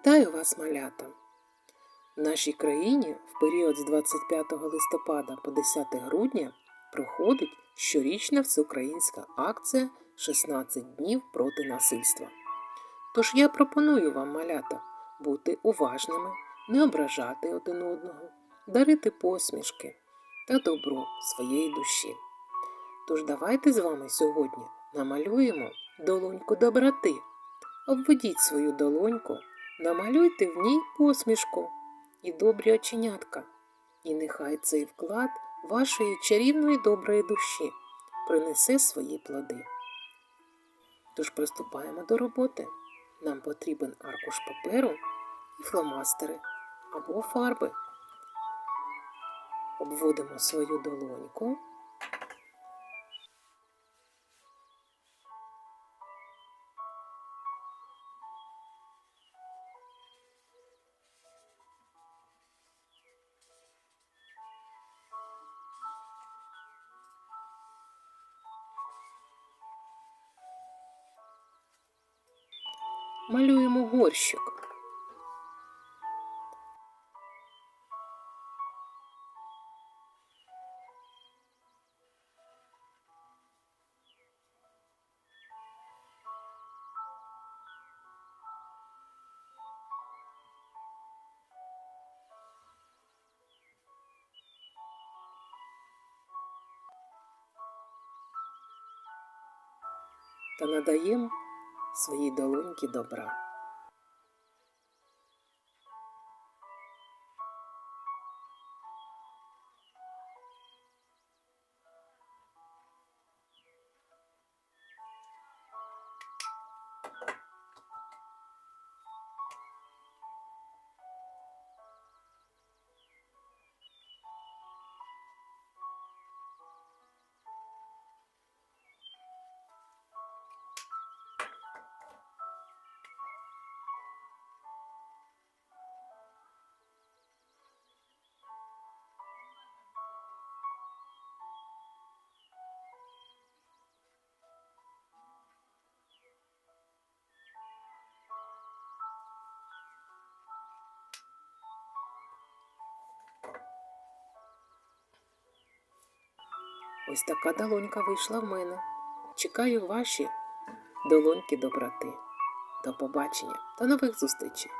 Вітаю вас, малята! В нашій країні в період з 25 листопада по 10 грудня проходить щорічна всеукраїнська акція 16 днів проти насильства. Тож я пропоную вам, малята, бути уважними, не ображати один одного, дарити посмішки та добро своєї душі. Тож давайте з вами сьогодні намалюємо долоньку доброти. Обведіть свою долоньку, намалюйте в ній посмішку і добрі оченятка. І нехай цей вклад вашої чарівної доброї душі принесе свої плоди. Тож приступаємо до роботи. Нам потрібен аркуш паперу і фломастери або фарби. Обводимо свою долоньку. Малюємо горщик. Та надаємо своїй долоньки добра. Ось така долонька вийшла в мене. Чекаю ваші долоньки доброти. До побачення, до нових зустрічей!